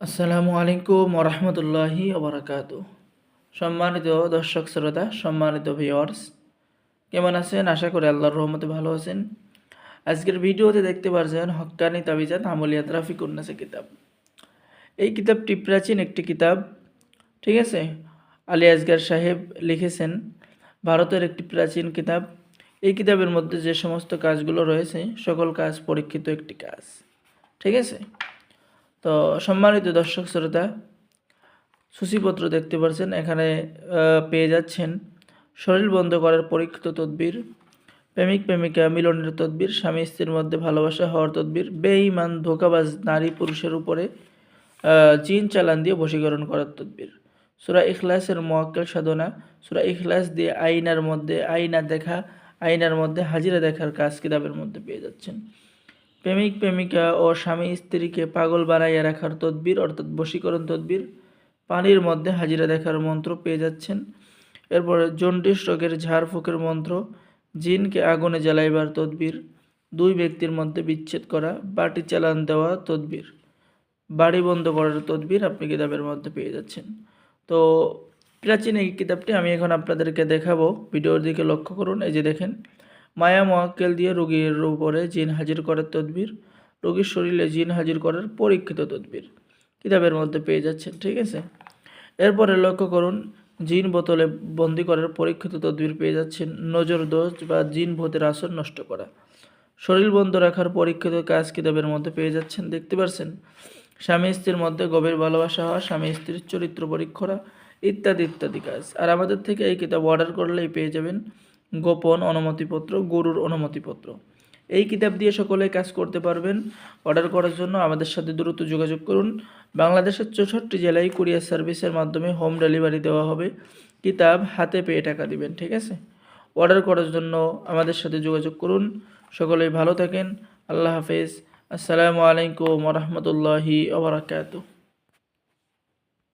আসসালামু আলাইকুম ওরহমতুল্লাহি ওবরাকাত সম্মানিত দর্শক শ্রোতা, সম্মানিত ভিওয়ার্স কেমন আছেন? আশা করি আল্লাহর রহমতে ভালো আছেন। আজকের ভিডিওতে দেখতে পারছেন হক্কানি তাবিজাত আমলিয়া রাফিক উন্নাসে কিতাব। এই কিতাবটি প্রাচীন একটি কিতাব, ঠিক আছে? আলী আসগার সাহেব লিখেছেন, ভারতের একটি প্রাচীন কিতাব। এই কিতাবের মধ্যে যে সমস্ত কাজগুলো রয়েছে, সকল কাজ পরীক্ষিত একটি কাজ, ঠিক আছে? তো সম্মানিত দর্শক শ্রোতা সূচিপত্র দেখতে পাচ্ছেন, এখানে পেয়ে যাচ্ছেন শরীর বন্ধ করার পরীক্ষিত তদবির, প্রেমিক প্রেমিকা মিলনের তদবির, স্বামী স্ত্রীর মধ্যে ভালোবাসা হওয়ার তদবির, বেঈমান, ধোকাবাজ নারী পুরুষের উপরে জিন চালান দিয়ে বশীকরণ করার তদবির। সুরা ইখলাসের মোয়াক্কেল সাধনা, সুরা ইখলাস দিয়ে আইনার মধ্যে আইনা দেখা আইনার মধ্যে হাজিরা দেখার কাজ কিতাবের মধ্যে পেয়ে যাচ্ছেন। প্রেমিক, প্রেমিকা ও স্বামী স্ত্রীকে পাগল বানাইয়া রাখার তদবির, অর্থাৎ বশীকরণ তদবির, পানির মধ্যে হাজিরা দেখার মন্ত্র পেয়ে যাচ্ছেন। এরপরে জন্ডিস রোগের ঝাড়ফুঁকের মন্ত্র, জিনকে আগুনে জ্বালাইবার তদবির, দুই ব্যক্তির মধ্যে বিচ্ছেদ করা, বাটি চালান দেওয়া তদবির, বাড়ি বন্ধ করার তদবির আপনি কিতাবের মধ্যে পেয়ে যাচ্ছেন। তো প্রাচীন এই কিতাবটি আমি এখন আপনাদেরকে দেখাবো। ভিডিওর দিকে লক্ষ্য করুন। এই যে দেখেন মায়া মোয়াক্কেল দিয়ে রোগীর উপরে জিন হাজির করার তদবির। রোগীর শরীরে জিন হাজির করার পরীক্ষিত তদবির। কিতাবের মধ্যে পেয়ে যাচ্ছেন, ঠিক আছে? এরপরে লক্ষ্য করুন, জিন বোতলে বন্দি করার পরীক্ষিত তদবির পেয়ে যাচ্ছেন, নজর দোষ বা জিন ভূতের আসর নষ্ট করা। শরীর বন্ধ রাখার পরীক্ষিত কাজ কিতাবের মধ্যে পেয়ে যাচ্ছেন, দেখতে পাচ্ছেন স্বামী স্ত্রীর মধ্যে গভীর ভালোবাসা হওয়া, স্বামী স্ত্রীর চরিত্র পরীক্ষা ইত্যাদি ইত্যাদি কাজ। আর আমাদের থেকে এই কিতাব অর্ডার করলেই পেয়ে যাবেন গোপন অনুমতিপত্র, গরুর অনুমতিপত্র। এই কিতাব দিয়ে সকলে কাজ করতে পারবেন। অর্ডার করার জন্য আমাদের সাথে দ্রুত যোগাযোগ করুন। বাংলাদেশের চৌষট্টি জেলায় কুরিয়ার সার্ভিসের মাধ্যমে হোম ডেলিভারি দেওয়া হবে। কিতাব হাতে পেয়ে টাকা দিবেন, ঠিক আছে? অর্ডার করার জন্য আমাদের সাথে যোগাযোগ করুন। সকলেই ভালো থাকেন। আল্লাহ হাফেজ। আসসালামু আলাইকুম রহমতুল্লাহি ওবরাকাতুহ